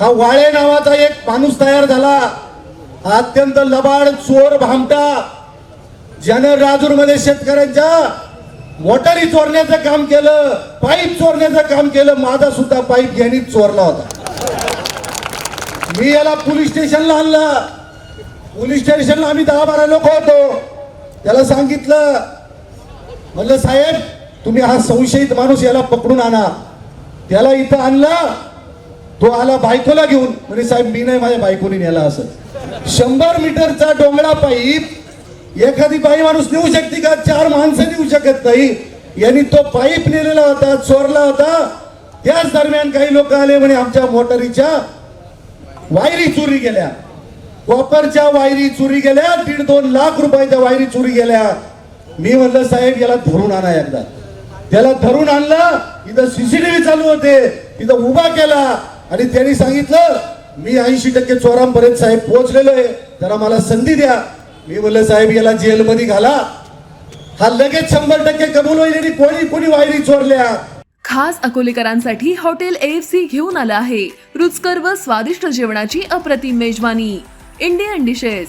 हा वाळे नावाचा एक माणूस तयार झाला. हा अत्यंत लबाड चोर भामटा. ज्यानं राजूरमध्ये शेतकऱ्यांच्या मोटारी चोरण्याचं काम केलं पाईप चोरण्याचं काम केलं माझा सुद्धा पाईप यांनी चोरला होता. मी याला पोलीस स्टेशनला आणलं. पोलीस स्टेशनला आम्ही दहा बारा लोक होतो. त्याला सांगितलं म्हणलं साहेब तुम्ही हा संशयित माणूस याला पकडून आणा. त्याला इथं आणलं. तो आला बायकोला घेऊन. म्हणजे साहेब मी नाही माझ्या बायकोने नेला असं. शंभर मीटरचा डोंगळा पाईप एखादी बाई माणूस नेऊ शकते का? चार माणसं नेऊ शकत नाही. यांनी तो पाईप नेलेला होता चोरला होता. त्याच दरम्यान काही लोक आले म्हणे आमच्या मोटारीच्या वायरी चोरी गेल्या. कॉपरच्या वायरी चोरी गेल्या. दीड दोन लाख रुपयाच्या वायरी चोरी गेल्या. मी म्हणलं साहेब याला धरून आणा एकदा. त्याला धरून आणलं. इथं सीसीटीव्ही चालू होते. इथं उभा केला. आणि त्यांनी सांगितलं मी ऐंशी टक्के चोरांपर्यंत साहेब पोहोचलेलो आहे. जरा मला संधी द्या. मी बोललं साहेब याला जेलमध्ये घाला. हा लगेच शंभर टक्के कबूल होईल आणि कोणी कोणी वायरी चोरल्या. खास अकोलेकरांसाठी हॉटेल एएफसी घेऊन आलं आहे. रुचकर व स्वादिष्ट जेवणाची अप्रतिम मेजवानी. Indian dishes